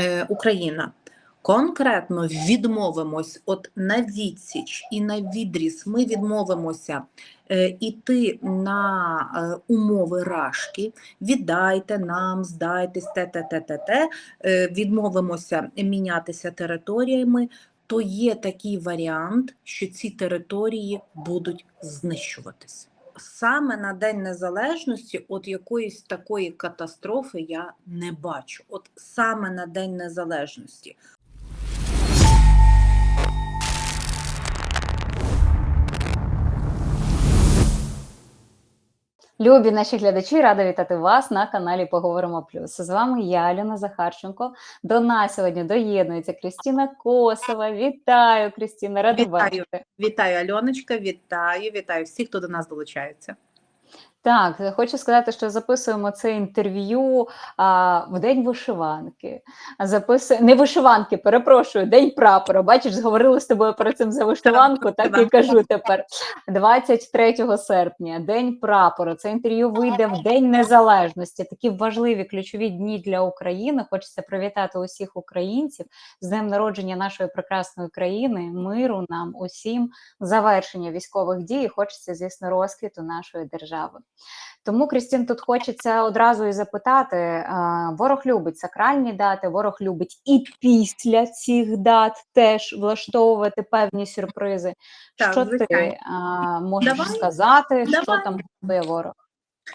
е, Україна. Конкретно відмовимось, от на відсіч і на відріз ми відмовимося е, іти на е, умови рашки, віддайте нам, здайтесь, те, те, те, те, те, відмовимося мінятися територіями, то є такий варіант, що ці території будуть знищуватися. Саме на День Незалежності, от якоїсь такої катастрофи я не бачу. От саме на День Незалежності. Любі наші глядачі, рада вітати вас на каналі Поговоримо Плюс. З вами я, Альона Захарченко. До нас сьогодні доєднується Крістіна Косова. Вітаю, Крістіна, рада Вітаю. бачити. Вітаю, Альоночка, вітаю, вітаю всіх, хто до нас долучається. Так, хочу сказати, що записуємо це інтерв'ю а, в день вишиванки. Записує не вишиванки, перепрошую, день прапора. Бачиш, зговорили з тобою про цим за вишиванку, так і кажу тепер. 23 серпня, день прапора. Це інтерв'ю вийде в День Незалежності. Такі важливі ключові дні для України. Хочеться привітати усіх українців з днем народження нашої прекрасної країни, миру нам усім, завершення військових дій. Хочеться, звісно, розквіту нашої держави. Тому, Крістін, тут хочеться одразу і запитати: ворог любить сакральні дати, ворог любить і після цих дат теж влаштовувати певні сюрпризи. Так, що звичайно. ти а, можеш Давай, сказати, що там готує ворог?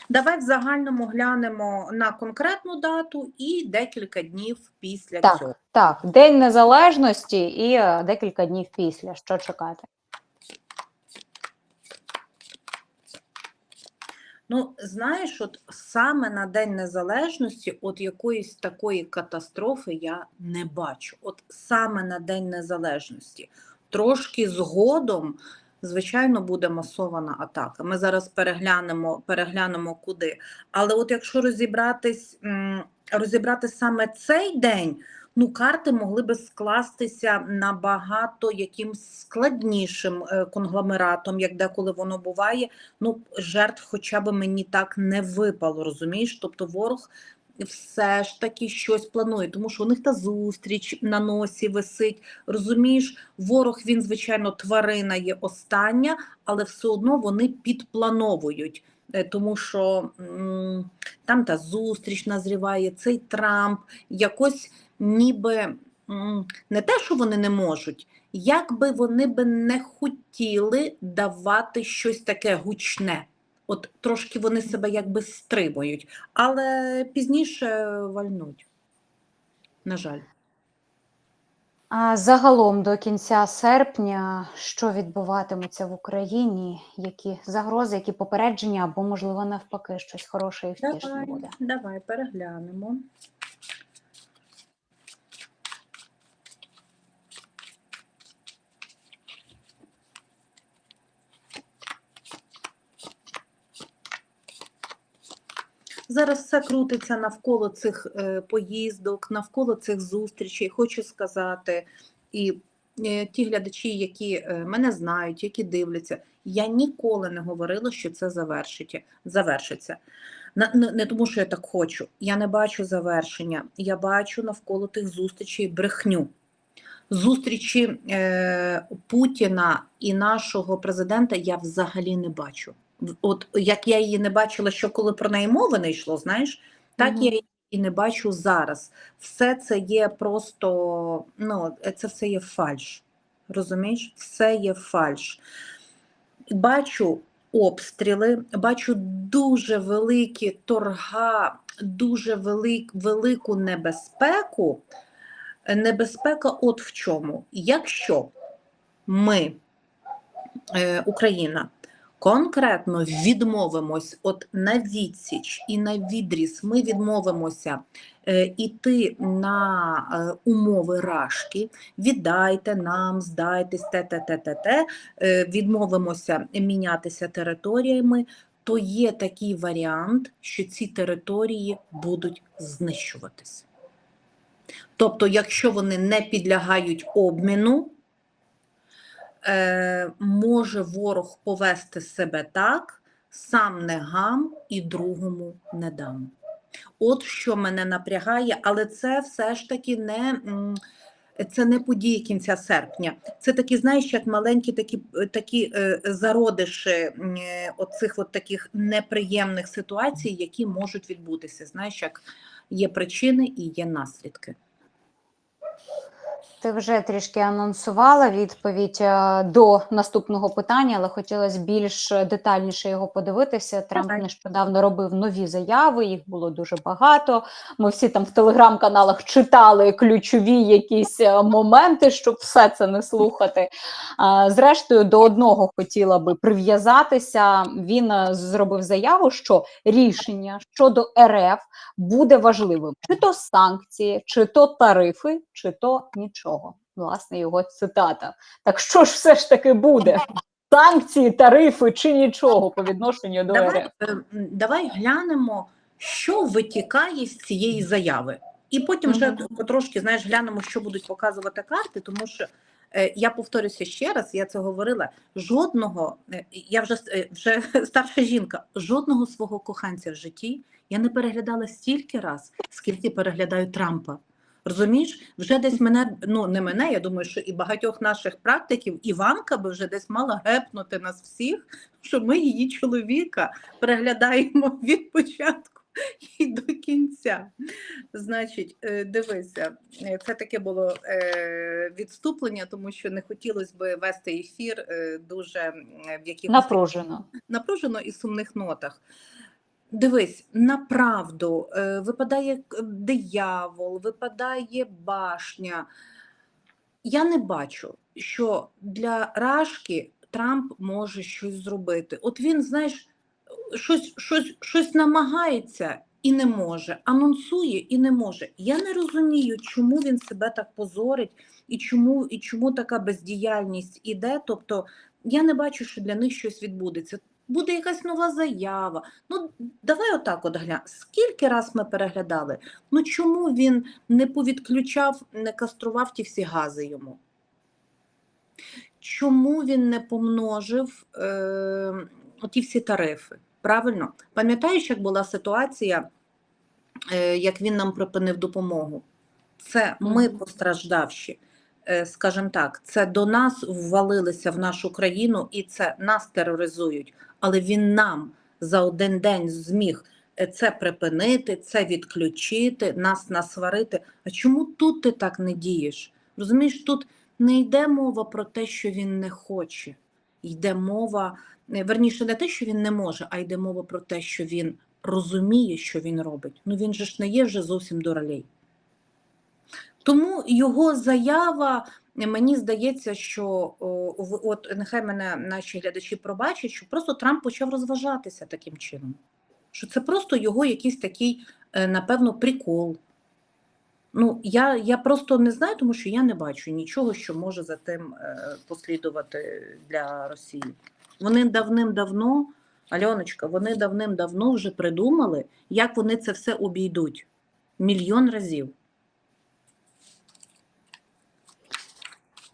Давай в загальному глянемо на конкретну дату і декілька днів після Так. цього. Так, День Незалежності і е, декілька днів після. Що чекати? Ну, знаєш, от саме на День Незалежності, от якоїсь такої катастрофи я не бачу. От саме на День Незалежності. Трошки згодом, звичайно, буде масована атака. Ми зараз переглянемо, переглянемо куди. Але от якщо розібратись, розібрати саме цей день, ну карти могли би скластися набагато якимсь складнішим е, конгломератом, як деколи воно буває ну, жертв хоча б мені так не випало, розумієш? Тобто ворог все ж таки щось планує, тому що у них та зустріч на носі висить. Розумієш, ворог він, звичайно, тварина є остання, але все одно вони підплановують. Е, Тому що там та зустріч назріває, цей Трамп якось ніби не те, що вони не можуть, як би вони би не хотіли давати щось таке гучне. От трошки вони себе якби стримують, але пізніше вальнуть. На жаль. А загалом до кінця серпня, що відбуватиметься в Україні? Які загрози, які попередження, або, можливо, навпаки, щось хороше і втішне Давай, буде? давай переглянемо. Зараз все крутиться навколо цих е, поїздок, навколо цих зустрічей. Хочу сказати, і е, ті глядачі, які е, мене знають, які дивляться, я ніколи не говорила, що це завершить, завершиться. Не тому, що я так хочу. Я не бачу завершення. Я бачу навколо тих зустрічей брехню. Зустрічі е, Путіна і нашого президента я взагалі не бачу. От як я її не бачила, що коли про неї мови не йшло, знаєш, так Мгм. я її і не бачу зараз. Все це є просто, ну, це все є фальш. Розумієш? Все є фальш. Бачу обстріли, бачу дуже великі торга, дуже велик, велику небезпеку. Небезпека от в чому. Якщо ми, е, Україна, конкретно відмовимось от на відсіч і на відріз, ми відмовимося е, іти на е, умови рашки, віддайте нам, здайтесь, те, те, те, те, те, е, відмовимося мінятися територіями, то є такий варіант, що ці території будуть знищуватися. Тобто, якщо вони не підлягають обміну, е, може ворог повести себе так, сам не гам і другому не дам. От що мене напрягає, але це все ж таки не. Це не події кінця серпня. Це такі, знаєш, як маленькі такі, такі е, зародиші е, оцих от таких неприємних ситуацій, які можуть відбутися. Знаєш, як є причини і є наслідки. Ти вже трішки анонсувала відповідь е, до наступного питання, але хотілося більш детальніше його подивитися. Трамп нещодавно робив нові заяви, їх було дуже багато. Ми всі там в телеграм-каналах читали ключові якісь е, моменти, щоб все це не слухати. Зрештою, до одного хотіла би прив'язатися. Він е, зробив заяву, що рішення щодо РФ буде важливим: чи то санкції, чи то тарифи, чи то нічого. Власне, його цитата. Так що ж все ж таки буде? Санкції, тарифи чи нічого по відношенню до Давай, РФ? е, давай глянемо, що витікає з цієї заяви. І потім вже Мгм. потрошки знаєш, глянемо, що будуть показувати карти, тому що е, я повторюся ще раз, я це говорила. Жодного, е, я вже е, вже старша жінка, жодного свого коханця в житті я не переглядала стільки раз, скільки переглядаю Трампа. Розумієш, вже десь мене, ну не мене, я думаю, що і багатьох наших практиків Іванка би вже десь мала гепнути нас всіх, що ми її чоловіка переглядаємо від початку і до кінця. Значить, е, дивися, е, це таке було е, відступлення, тому що не хотілося би вести ефір дуже в якихось Напружено. напружено і сумних нотах. Дивись, направду е, випадає диявол, випадає башня. Я не бачу, що для Рашки Трамп може щось зробити. От він, знаєш, щось, щось, щось намагається і не може, анонсує і не може. Я не розумію, чому він себе так позорить і чому, і чому така бездіяльність іде. Тобто я не бачу, що для них щось відбудеться. Буде якась нова заява. Ну, давай отак от глянь. Скільки раз ми переглядали? Ну чому він не повідключав, не кастрував ті всі гази йому? Чому він не помножив е, ті всі тарифи? Правильно? Пам'ятаєш, як була ситуація, е, як він нам припинив допомогу? Це ми постраждавші. Е, Скажімо так, це до нас ввалилися в нашу країну і це нас тероризують. Але він нам за один день зміг е, це припинити, це відключити, нас насварити. А чому тут ти так не дієш? Розумієш, тут не йде мова про те, що він не хоче. Йде мова, е, верніше, не те, що він не може, а йде мова про те, що він розуміє, що він робить. Ну він же ж не є вже зовсім дуралей. Тому його заява, мені здається, що от нехай мене наші глядачі пробачать, що просто Трамп почав розважатися таким чином. Що це просто його якийсь такий, е, напевно, прикол. Ну, я, я просто не знаю, тому що я не бачу нічого, що може за тим е, послідувати для Росії. Вони давним-давно, Альоночка, вони давним-давно вже придумали, як вони це все обійдуть. Мільйон разів.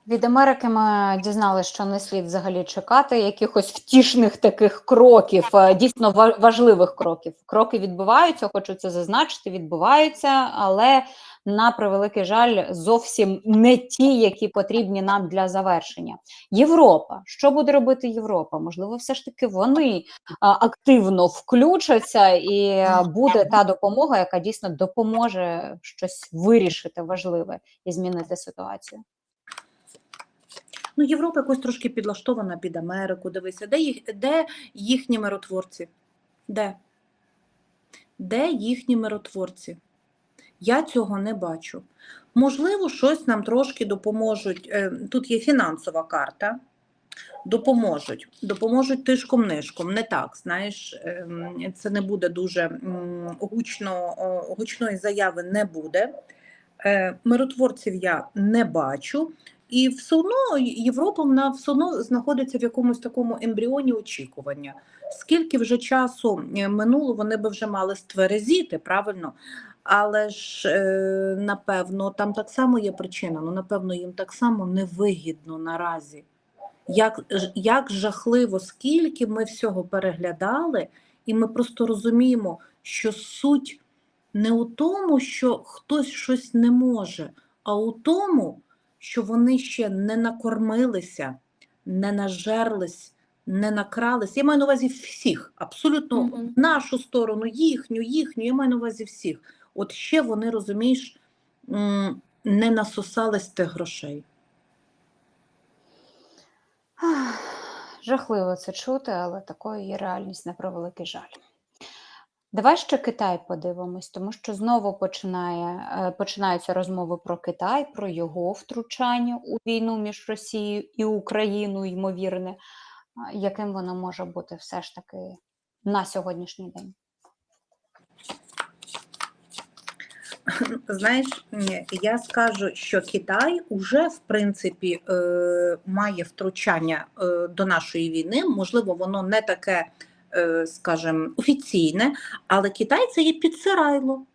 Від Америки ми дізналися, що не слід взагалі чекати якихось втішних таких кроків, е, дійсно важливих кроків. Кроки відбуваються, хочу це зазначити, відбуваються, але на превеликий жаль, зовсім не ті, які потрібні нам для завершення. Європа, що буде робити Європа? Можливо, все ж таки вони активно включаться, і е, буде та допомога, яка дійсно допоможе щось вирішити важливе і змінити ситуацію. Ну, Європа якось трошки підлаштована під Америку. Дивися, де, їх, де їхні миротворці? Де? Де їхні миротворці? Я цього не бачу. Можливо, щось нам трошки допоможуть. Е, Тут є фінансова карта. Допоможуть, допоможуть тишком-нишком. Не так, знаєш, ем, це не буде дуже гучно, гучної заяви не буде. Е, Миротворців я не бачу. І все одно Європа вона все одно знаходиться в якомусь такому ембріоні очікування. Скільки вже часу е, минуло, вони би вже мали стверезіти, правильно? Але ж е, напевно там так само є причина. Ну напевно, їм так само невигідно наразі. Як, як жахливо, скільки ми всього переглядали, і ми просто розуміємо, що суть не у тому, що хтось щось не може, а у тому, що вони ще не накормилися, не нажерлись, не накрались. Я маю на увазі всіх, абсолютно Мгм. нашу сторону, їхню, їхню, я маю на увазі всіх. От ще вони, розумієш, не насосались тих грошей. Жахливо це чути, але такою є реальність на превеликий жаль. Давай ще Китай подивимось, тому що знову починає, е, починаються розмови про Китай, про його втручання у війну між Росією і Україною, ймовірне. Яким воно може бути все ж таки на сьогоднішній день? Знаєш, я скажу, що Китай уже в принципі е, має втручання е, до нашої війни. Можливо, воно не таке, скажімо, офіційне, але Китай це є підсирайло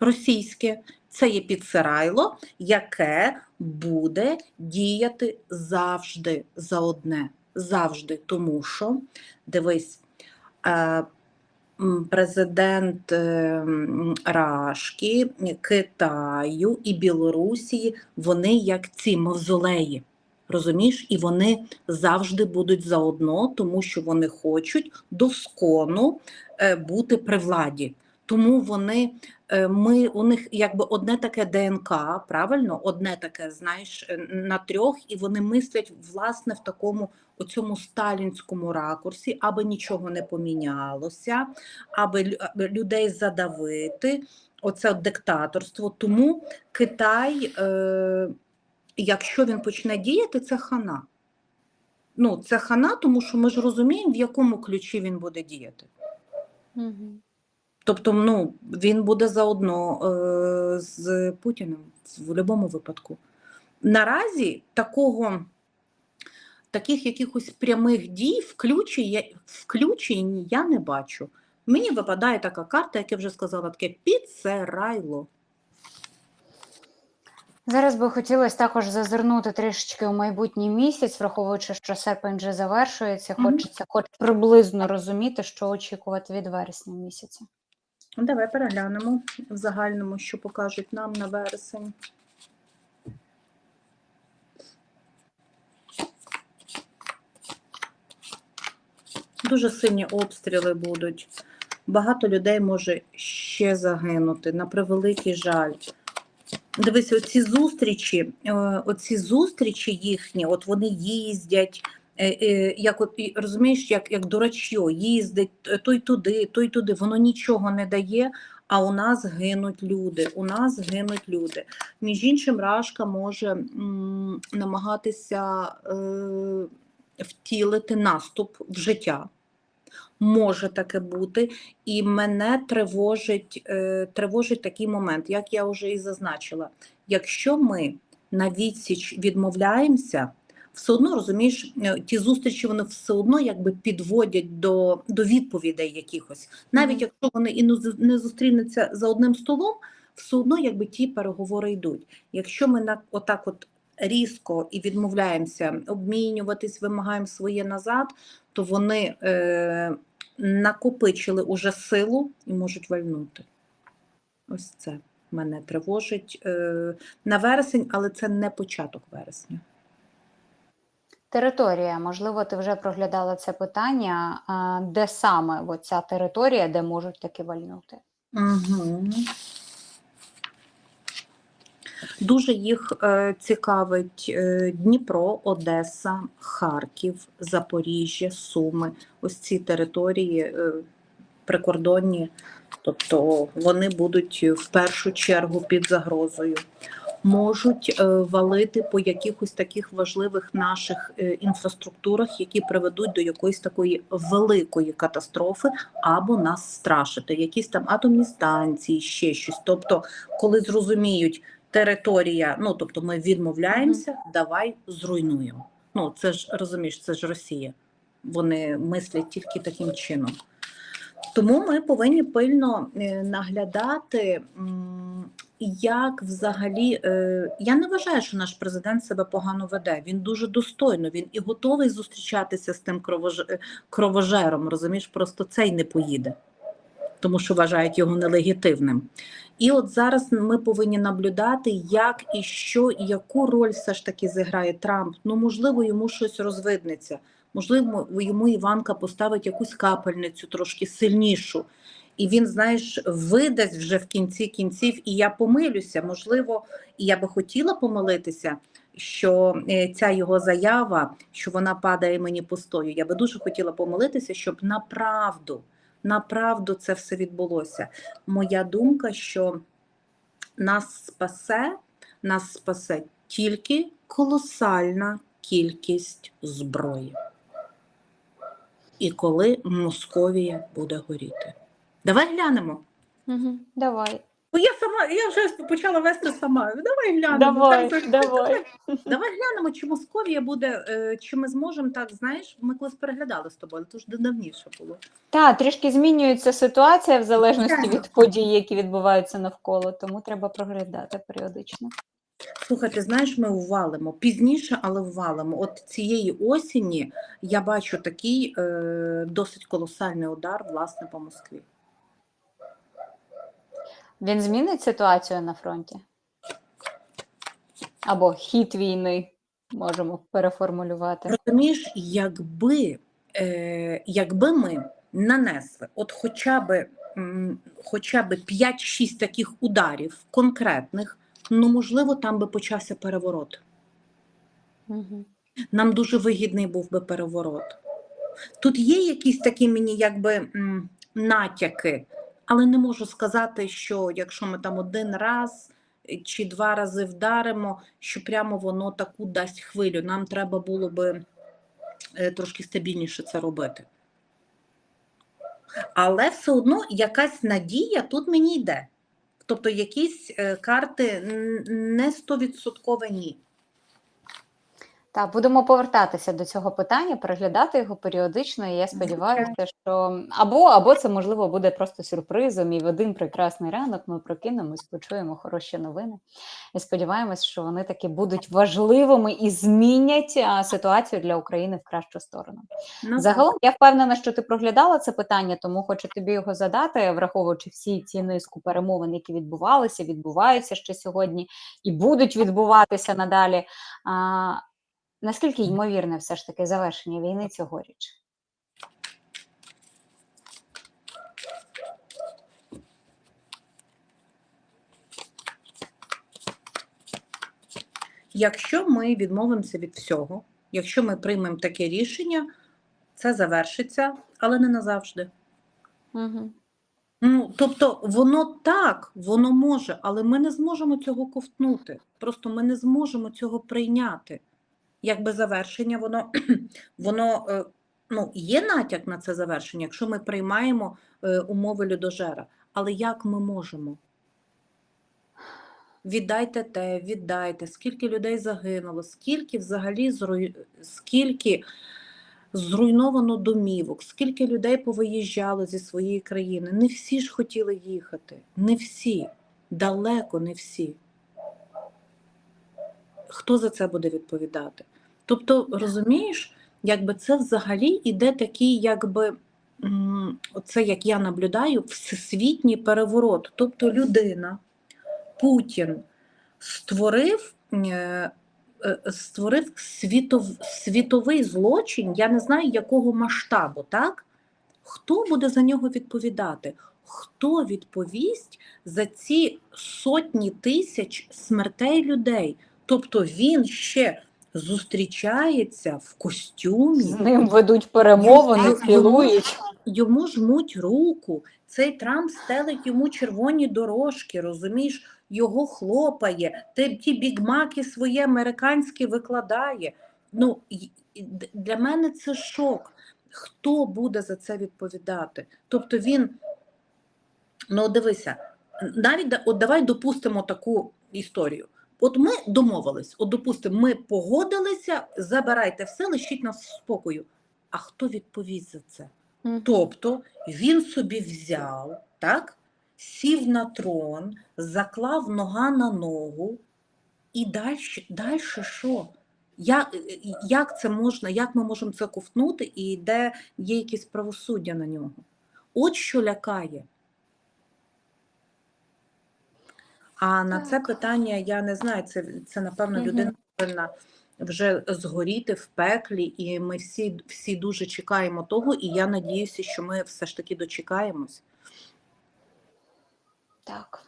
російське. Це є підсирайло, яке буде діяти завжди за одне. Завжди, тому що дивись. Е, президент е, Рашки, Китаю і Білорусі, вони як ці мавзолеї. Розумієш, і вони завжди будуть заодно, тому що вони хочуть доскону е, бути при владі. Тому вони е, ми у них якби одне таке ДНК, правильно, одне таке, знаєш, е, на трьох, і вони мислять власне в такому оцьому сталінському ракурсі, аби нічого не помінялося, аби людей задавити. Оце диктаторство. Тому Китай, е, якщо він почне діяти, це хана. Ну, це хана, тому що ми ж розуміємо, в якому ключі він буде діяти. Угу. Тобто, ну, він буде заодно е, з Путіним в будь-якому випадку. Наразі такого, таких якихось прямих дій, я- включень я не бачу. Мені випадає така карта, як я вже сказала, таке підсерайло. Зараз би хотілося також зазирнути трішечки у майбутній місяць, враховуючи, що серпень вже завершується, хочеться хоч приблизно розуміти, що очікувати від вересня місяця. Ну, Давай переглянемо в загальному, що покажуть нам на вересень. Дуже сильні обстріли будуть. Багато людей може ще загинути, на превеликий жаль. Дивись, оці зустрічі, е, оці зустрічі їхні, от вони їздять, е, е, як от розумієш, як, як дурачьо, їздить той туди, той туди, воно нічого не дає. А у нас гинуть люди. У нас гинуть люди. Між іншим, Рашка може м, намагатися е, втілити наступ в життя. Може таке бути, і мене тривожить, е, тривожить такий момент, як я вже і зазначила. Якщо ми на відсіч відмовляємося, все одно розумієш, е, ті зустрічі вони все одно якби підводять до, до відповідей якихось. Навіть якщо вони і не не зустрінуться за одним столом, все одно якби ті переговори йдуть. Якщо ми на отак, от різко і відмовляємося обмінюватись, вимагаємо своє назад, то вони е, накопичили уже силу і можуть вальнути. Ось це мене тривожить е, на вересень, але це не початок вересня. Територія, можливо, ти вже проглядала це питання, де саме ця територія, де можуть таки вальнути? Угу. Дуже їх е, цікавить е, Дніпро, Одеса, Харків, Запоріжжя, Суми. Ось ці території е, прикордонні, тобто вони будуть в першу чергу під загрозою. Можуть валити по якихось таких важливих наших інфраструктурах, які приведуть до якоїсь такої великої катастрофи, або нас страшити, якісь там атомні станції, ще щось. Тобто, коли зрозуміють територія, ну тобто ми відмовляємося, давай зруйнуємо. Ну це ж розумієш, це ж Росія. Вони мислять тільки таким чином. Тому ми повинні пильно е, наглядати, як взагалі. е, Я не вважаю, що наш президент себе погано веде. Він дуже достойно, він і готовий зустрічатися з тим кровожером. Розумієш, просто цей не поїде. Тому що вважають його нелегітимним. І от зараз ми повинні наблюдати, як і що, і яку роль все ж таки зіграє Трамп. Ну, можливо, йому щось розвиднеться. Можливо, йому Іванка поставить якусь капельницю трошки сильнішу. І він, знаєш, видасть вже в кінці кінців, і я помилюся. Можливо, і я би хотіла помилитися, що е, ця його заява, що вона падає мені пустою. Я би дуже хотіла помилитися, щоб направду, направду це все відбулося. Моя думка, що нас спасе, нас спасе тільки колосальна кількість зброї. І коли Московія буде горіти. Давай глянемо. Угу. Давай, Бо я сама, я вже почала вести сама. Давай глянемо. давай, Так, давай. Давай глянемо, чи Московія буде, е, чи ми зможемо так, знаєш, ми колись переглядали з тобою, то ж давніше було. Так, трішки змінюється ситуація в залежності Так. від подій, які відбуваються навколо, тому треба проглядати періодично. Слухайте, знаєш, ми ввалимо пізніше, але ввалимо. От цієї осені я бачу такий е, досить колосальний удар, власне, по Москві. Він змінить ситуацію на фронті? Або хід війни можемо переформулювати. Розумієш, якби, е, якби ми нанесли от хоча б, хоча б 5-6 таких ударів конкретних, ну можливо, там би почався переворот. Угу. Нам дуже вигідний був би переворот. Тут є якісь такі мені якби натяки, але не можу сказати, що якщо ми там один раз е, чи два рази вдаримо, що прямо воно таку дасть хвилю. Нам треба було би е, трошки стабільніше це робити. Але все одно якась надія тут мені йде. Тобто якісь е, карти не стовідсоткове ні. Так, будемо повертатися до цього питання, переглядати його періодично. І я сподіваюся, що або, або це можливо буде просто сюрпризом, і в один прекрасний ранок ми прокинемось, почуємо хороші новини. І сподіваємось, що вони таки будуть важливими і змінять ситуацію для України в кращу сторону. Ну, Загалом я впевнена, що ти проглядала це питання, тому хочу тобі його задати, враховуючи всі ці низку перемовин, які відбувалися, відбуваються ще сьогодні і будуть відбуватися надалі. Наскільки ймовірне все ж таки завершення війни цьогоріч? Якщо ми відмовимося від всього, якщо ми приймемо таке рішення, це завершиться, але не назавжди. Угу. Ну, тобто, воно так, воно може, але ми не зможемо цього ковтнути. Просто ми не зможемо цього прийняти. Якби завершення, воно, воно е, ну, є натяк на це завершення, якщо ми приймаємо е, умови людожера. Але як ми можемо? Віддайте те, віддайте, скільки людей загинуло, скільки взагалі зруй... скільки зруйновано домівок, скільки людей повиїжджало зі своєї країни. Не всі ж хотіли їхати, не всі, далеко не всі. Хто за це буде відповідати? Тобто, розумієш, якби це взагалі іде такий, якби оце, як я наблюдаю, всесвітній переворот. Тобто людина, Путін створив. е, е, Створив світов, світовий злочин, я не знаю якого масштабу, так? Хто буде за нього відповідати? Хто відповість за ці сотні тисяч смертей людей? Тобто він ще зустрічається в костюмі, З ним ведуть перемовини, Йому- цілують. йому жмуть руку, цей Трамп стелить йому червоні дорожки, розумієш, його хлопає, ті бігмаки свої американські викладає. Ну, для мене це шок. Хто буде за це відповідати? Тобто він, ну дивися, навіть от давай допустимо таку історію. От ми домовились, от допустимо, ми погодилися, забирайте все, лишіть нас в спокою. А хто відповість за це? Мгм. Тобто він собі взяв, так, сів на трон, заклав нога на ногу, і далі, далі що? Я, як це можна, як ми можемо це ковтнути, і де є якесь правосуддя на нього? От що лякає. А на це питання я не знаю. Це, це напевно, людина повинна вже згоріти в пеклі, і ми всі, всі дуже чекаємо того, і я надіюся, що ми все ж таки дочекаємось. Так.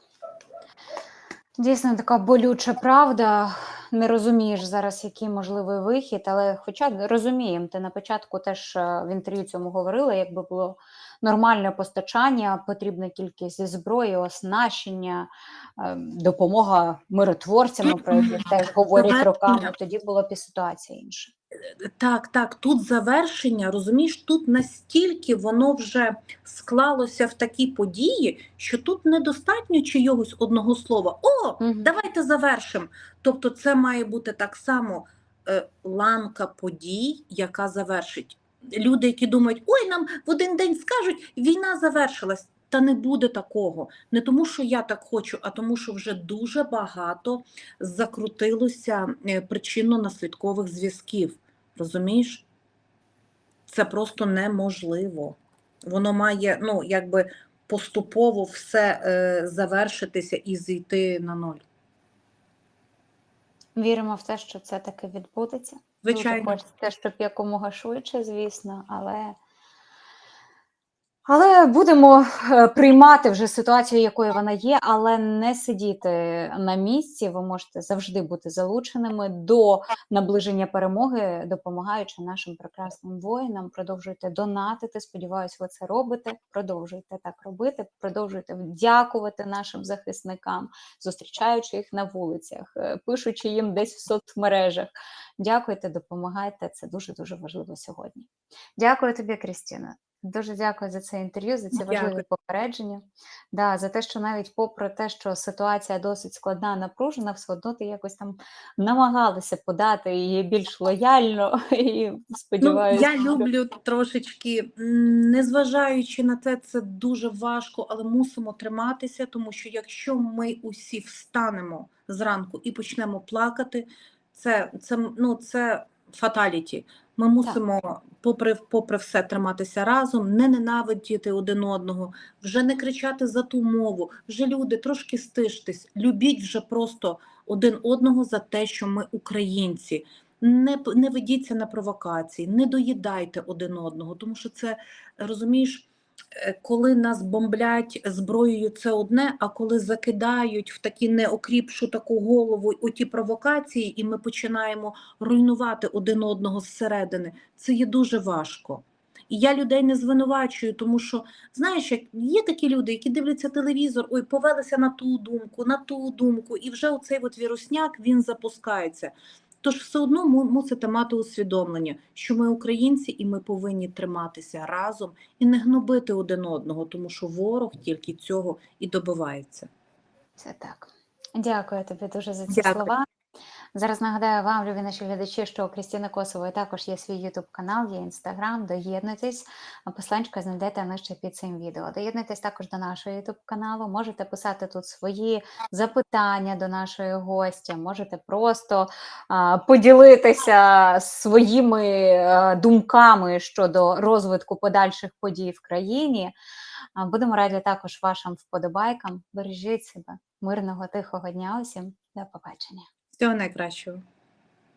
Дійсно, така болюча правда. Не розумієш зараз, який можливий вихід, але хоча розуміємо, ти на початку теж е, в інтерв'ю цьому говорила, якби було нормальне постачання, потрібна кількість зброї, оснащення, е, допомога миротворцям, про яких теж говорять роками, тоді була б ситуація інша. Так, так, тут завершення, розумієш, тут настільки воно вже склалося в такі події, що тут недостатньо чийогось одного слова. О, Мгм. давайте завершимо. Тобто, це має бути так само е, ланка подій, яка завершить. Люди, які думають, ой, нам в один день скажуть, війна завершилась. Та не буде такого. Не тому, що я так хочу, а тому, що вже дуже багато закрутилося е, причинно-наслідкових зв'язків. Розумієш? Це просто неможливо. Воно має, ну, якби поступово все е, завершитися і зійти на ноль. Віримо в те, що це таки відбудеться. Звичайно. Дуже хочеться, щоб якомога швидше, звісно, але. Але будемо е, приймати вже ситуацію, якою вона є, але не сидіти на місці. Ви можете завжди бути залученими до наближення перемоги, допомагаючи нашим прекрасним воїнам. Продовжуйте донатити. Сподіваюсь, ви це робите. Продовжуйте так робити. Продовжуйте дякувати нашим захисникам, зустрічаючи їх на вулицях, е, пишучи їм десь в соцмережах. Дякуйте, допомагайте. Це дуже дуже важливо сьогодні. Дякую тобі, Крістіна. Дуже дякую за це інтерв'ю, за ці Дякую. важливі попередження. Да, за те, що навіть попри те, що ситуація досить складна, напружена, все одно ти якось там намагалася подати її більш лояльно і Ну, сподіваюся. я люблю трошечки, незважаючи на це, це дуже важко, але мусимо триматися, тому що якщо ми усі встанемо зранку і почнемо плакати, це, це, ну, це фаталіті. Ми мусимо, попри, попри все, триматися разом, не ненавидіти один одного, вже не кричати за ту мову. Вже люди трошки стиштесь, любіть вже просто один одного за те, що ми українці. Не, не ведіться на провокації, не доїдайте один одного, тому що це розумієш, коли нас бомблять зброєю, це одне, а коли закидають в такі неокріпшу таку голову у ті провокації, і ми починаємо руйнувати один одного зсередини, це є дуже важко. І я людей не звинувачую, тому що знаєш, як є такі люди, які дивляться телевізор, ой, повелися на ту думку, на ту думку, і вже оцей от вірусняк він запускається. Тож все одно ми мусите мати усвідомлення, що ми українці і ми повинні триматися разом і не гнобити один одного, тому що ворог тільки цього і добивається. Це так. Дякую тобі дуже за ці Дякую. слова. Зараз нагадаю вам, любі наші глядачі, що у Крістіни Косової також є свій YouTube канал, є інстаграм. Доєднуйтесь, посланчика знайдете нижче під цим відео. Доєднуйтесь також до нашого YouTube каналу. Можете писати тут свої запитання до нашої гостя, можете просто а, поділитися своїми а, думками щодо розвитку подальших подій в країні. А, Будемо раді також вашим вподобайкам. Бережіть себе, мирного, тихого дня усім. До побачення. Всього найкращого.